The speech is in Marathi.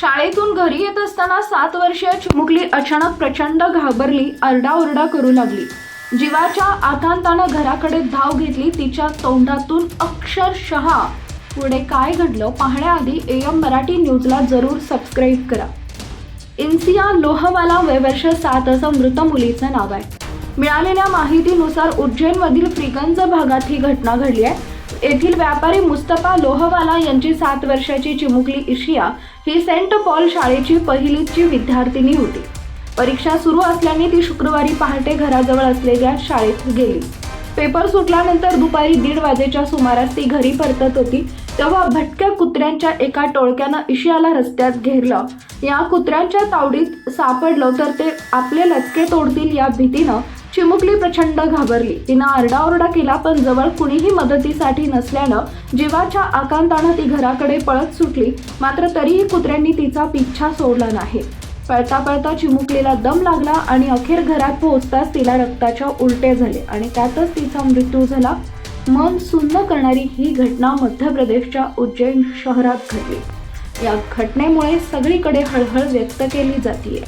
शाळेतून घरी येत असताना सात वर्षीय चिमुकली अचानक प्रचंड घाबरली आरडाओरडा करू लागली. जीवाच्या आकांतानं घराकडे धाव घेतली तिच्या तोंडातून अक्षरशः पुढे काय घडलं पाहण्याआधी ए एम मराठी न्यूजला जरूर सबस्क्राईब करा. इन्सिया लोहवाला वय वर्ष सात असं मृत मुलीचं नाव आहे. मिळालेल्या माहितीनुसार उज्जैनमधील फ्रिगंज भागात ही घटना घडली आहे. येथील व्यापारी मुस्तफा लोहवाला यांची सात वर्षाची चिमुकली इशिया ही सेंट पॉल शाळेची पहिलीची विद्यार्थिनी होती. परीक्षा सुरू असल्याने ती शुक्रवारी पहाटे घराजवळ असलेल्या शाळेत गेली. पेपर सुटल्यानंतर दुपारी दीड वाजेच्या सुमारास ती घरी परतत होती तेव्हा भटक्या कुत्र्यांच्या एका टोळक्यानं इशियाला रस्त्यात घेरलं. या कुत्र्यांच्या तावडीत सापडलं तर ते आपले लचके तोडतील या भीतीनं चिमुकली प्रचंड घाबरली. तिनं आरडाओरडा केला पण जवळ कुणीही मदतीसाठी नसल्यानं जीवाच्या आकांतानं ती घराकडे पळत सुटली. मात्र तरीही कुत्र्यांनी तिचा पिच्छा सोडला नाही. पळता पळता चिमुकलीला दम लागला आणि अखेर घरात पोहोचताच तिला रक्ताच्या उलटे झाले आणि त्यातच तिचा मृत्यू झाला. मन सुन्न करणारी ही घटना मध्य प्रदेशच्या उज्जैन शहरात घडली. या घटनेमुळे सगळीकडे हळहळ व्यक्त केली जाते